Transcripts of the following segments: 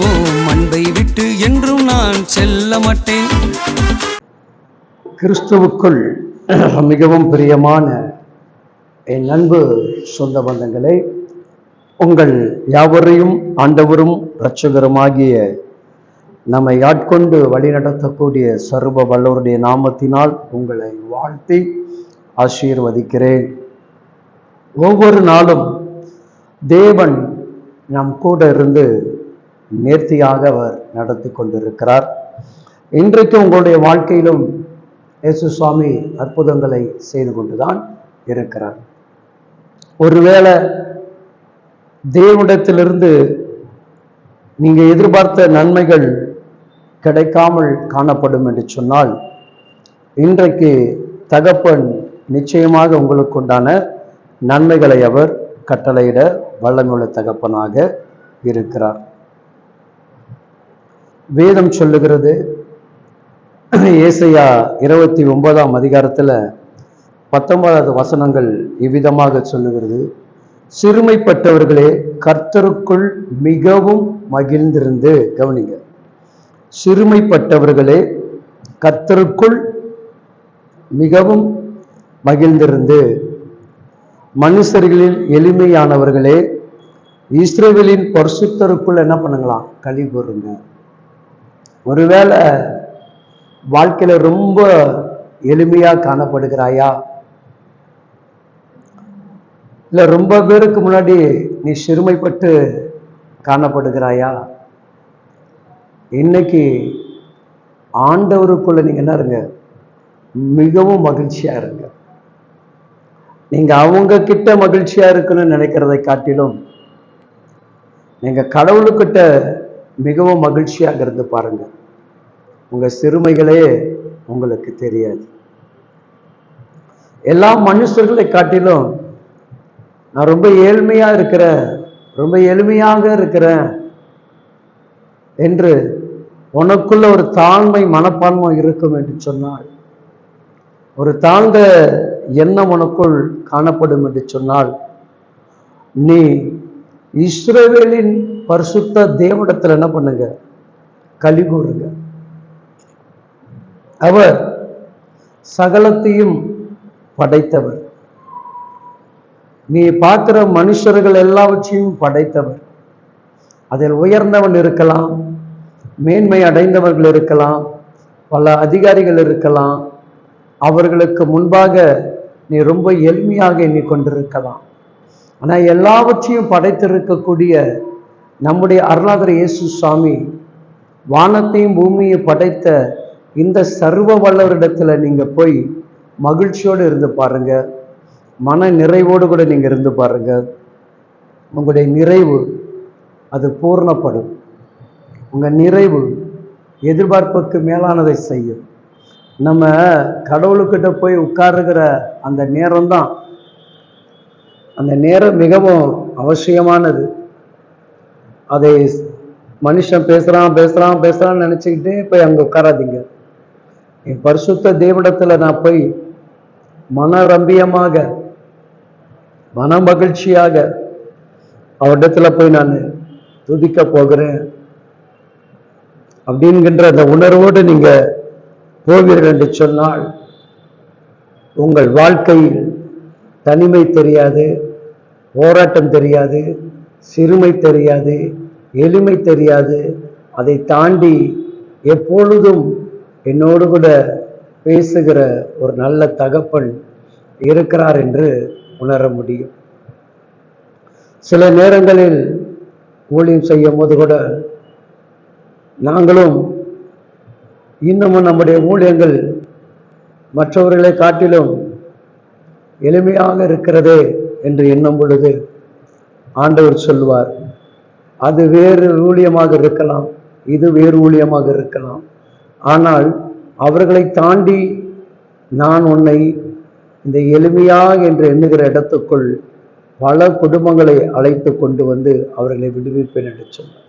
ஓ அன்பை விட்டு என்றும் நான் செல்ல மாட்டேன். கிறிஸ்துவுக்குள் மிகவும் பிரியமான என் அன்பு சொந்த பந்தங்களே உங்கள் யாவரையும் ஆண்டவரும் இரட்சகருமாகிய நம்மை ஆட்கொண்டு வழிநடத்தக்கூடிய சர்வ வல்லவருடைய நாமத்தினால் உங்களை வாழ்த்தி ஆசீர்வதிக்கிறேன். ஒவ்வொரு நாளும் தேவன் நம் கூட இருந்து நேர்த்தியாக அவர் நடத்தி கொண்டிருக்கிறார். இன்றைக்கு உங்களுடைய வாழ்க்கையிலும் இயேசு சுவாமி அற்புதங்களை செய்து கொண்டுதான் இருக்கிறார். ஒருவேளை தேவனிடத்திலிருந்து நீங்கள் எதிர்பார்த்த நன்மைகள் கிடைக்காமல் காணப்படும் என்று சொன்னால் இன்றைக்கு தகப்பன் நிச்சயமாக உங்களுக்கு உண்டான நன்மைகளை அவர் கட்டளையிட வல்லமுள்ள தகப்பனாக இருக்கிறார். வேதம் சொல்லுகிறது. ஏசையா இருபத்தி ஒன்பதாம் அதிகாரத்தில் பத்தொன்பதாவது வசனங்கள் இவ்விதமாக சொல்லுகிறது. சிறுமைப்பட்டவர்களே கர்த்தருக்குள் மிகவும் மகிழ்ந்திருந்து கவனிங்க. சிறுமைப்பட்டவர்களே கர்த்தருக்குள் மிகவும் மகிழ்ந்திருந்து மனுஷர்களில் எளிமையானவர்களே இஸ்ரேவேலின் பரிசுத்தருக்குள் என்ன பண்ணுங்களாம்? களி கூறுங்க ஒருவேளை வாழ்க்கையில ரொம்ப எளிமையா காணப்படுகிறாயா? இல்ல ரொம்ப பேருக்கு முன்னாடி நீ சிறுமைப்பட்டு காணப்படுகிறாயா? இன்னைக்கு ஆண்டவருக்குள்ள நீங்க என்ன இருங்க? மிகவும் மகிழ்ச்சியா இருங்க. நீங்க அவங்க கிட்ட மகிழ்ச்சியா இருக்கணும்னு நினைக்கிறதை காட்டிலும் நீங்க கடவுளுக்கிட்ட மிகவும் மகிழ்ச்சியாக இருந்து பாருங்க. உங்க சிறுமைகளே உங்களுக்கு தெரியாது. எல்லா மனுஷர்களை காட்டிலும் நான் ரொம்ப ஏழ்மையா இருக்கிறேன் ரொம்ப எளிமையாக இருக்கிறேன் என்று உனக்குள்ள ஒரு தாழ்மை மனப்பான்மை இருக்கும் என்று சொன்னால் ஒரு தாழ்ந்த எண்ணம் உனக்குள் காணப்படும் என்று சொன்னால் நீ இஸ்ரேவேலின் பரிசுத்த தேவனிடத்துல என்ன பண்ணுங்க? கழி கூறுங்க அவர் சகலத்தையும் படைத்தவர். நீ பார்க்கிற மனுஷர்கள் எல்லாவற்றையும் படைத்தவர். அதில் உயர்ந்தவன் இருக்கலாம் மேன்மை அடைந்தவர்கள் இருக்கலாம் பல அதிகாரிகள் இருக்கலாம். அவர்களுக்கு முன்பாக நீ ரொம்ப எளிமையாக எண்ணிக்கொண்டிருக்கலாம். ஆனால் எல்லாவற்றையும் படைத்திருக்கக்கூடிய நம்முடைய அருணாதர இயேசு சுவாமி வானத்தையும் பூமியையும் படைத்த இந்த சர்வ வல்லவரிடத்தில் நீங்கள் போய் மகிழ்ச்சியோடு இருந்து பாருங்கள் மன நிறைவோடு கூட நீங்கள் இருந்து பாருங்கள் உங்களுடைய நிறைவு அது பூர்ணப்படும். உங்கள் நிறைவு எதிர்பார்ப்புக்கு மேலானதை செய்யும். நம்ம கடவுளுக்கிட்ட போய் உட்காருகிற அந்த நேரம்தான் அந்த நேரம் மிகவும் அவசியமானது. அதை மனுஷன் பேசுகிறான் பேசுகிறான் பேசுகிறான்னு நினச்சிக்கிட்டு போய் அங்கே உட்காராதீங்க. என் பரிசுத்த தேவடத்துல நான் போய் மன ரம்பியமாக மன மகிழ்ச்சியாக அவரிடத்துல போய் நான் துதிக்க போகிறேன். அப்படின்கின்ற அந்த உணர்வோடு நீங்கள் போவீர்கள் என்று சொன்னால் உங்கள் வாழ்க்கையில் தனிமை தெரியாது. போராட்டம் தெரியாது சிறுமை தெரியாது எளிமை தெரியாது. அதை தாண்டி எப்பொழுதும் என்னோடு கூட பேசுகிற ஒரு நல்ல தகப்பன் இருக்கிறார் என்று உணர முடியும். சில நேரங்களில் ஊழியம் செய்யும் போது கூட நாங்களும் இன்னமும் நம்முடைய ஊழியங்கள் மற்றவர்களை காட்டிலும் எளிமையாக இருக்கிறதே என்று எண்ணும் பொழுது ஆண்டவர் சொல்வார் அது வேறு ஊழியமாக இருக்கலாம் இது வேறு ஊழியமாக இருக்கலாம். ஆனால் அவர்களை தாண்டி நான் உன்னை இந்த எளிமையா என்று எண்ணுகிற இடத்துக்குள் பல குடும்பங்களை அழைத்து கொண்டு வந்து அவர்களை விடுவிப்பேன் என்று சொன்னார்.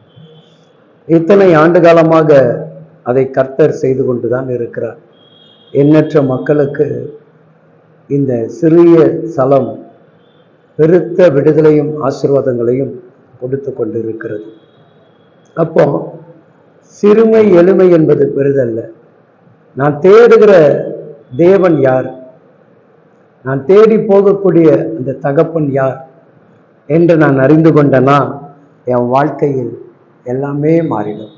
இத்தனை ஆண்டு காலமாக அதை கர்த்தர் செய்து கொண்டுதான் இருக்கிறார். எண்ணற்ற மக்களுக்கு இந்த சிறிய சலம் பெருத்த விடுதலையும் ஆசீர்வாதங்களையும் கொடுத்து கொண்டிருக்கிறது. அப்போ சிறுமை எளிமை என்பது பெரிதல்ல. நான் தேடுகிற தேவன் யார்? நான் தேடி போகக்கூடிய அந்த தகப்பன் யார்? என்று நான் அறிந்து கொண்டனா என் வாழ்க்கையில் எல்லாமே மாறிடும்.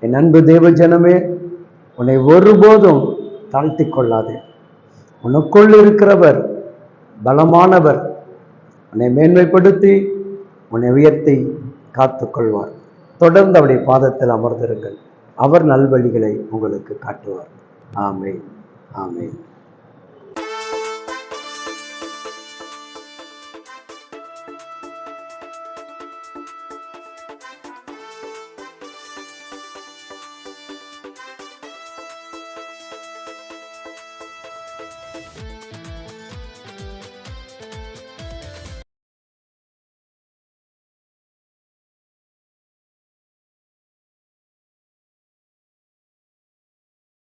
என் அன்பு தேவ ஜனமே உன்னை ஒருபோதும் தாழ்த்தி கொள்ளாதே. உனக்குள் இருக்கிறவர் பலமானவர். உன்னை மேன்மைப்படுத்தி உன்னை உயர்த்தி காத்துக்கொள்வார். தொடர்ந்து அவருடைய பாதத்தில் அமர்ந்திருங்கள். அவர் நல்வழிகளை உங்களுக்கு காட்டுவார். ஆமென். ஆமென்.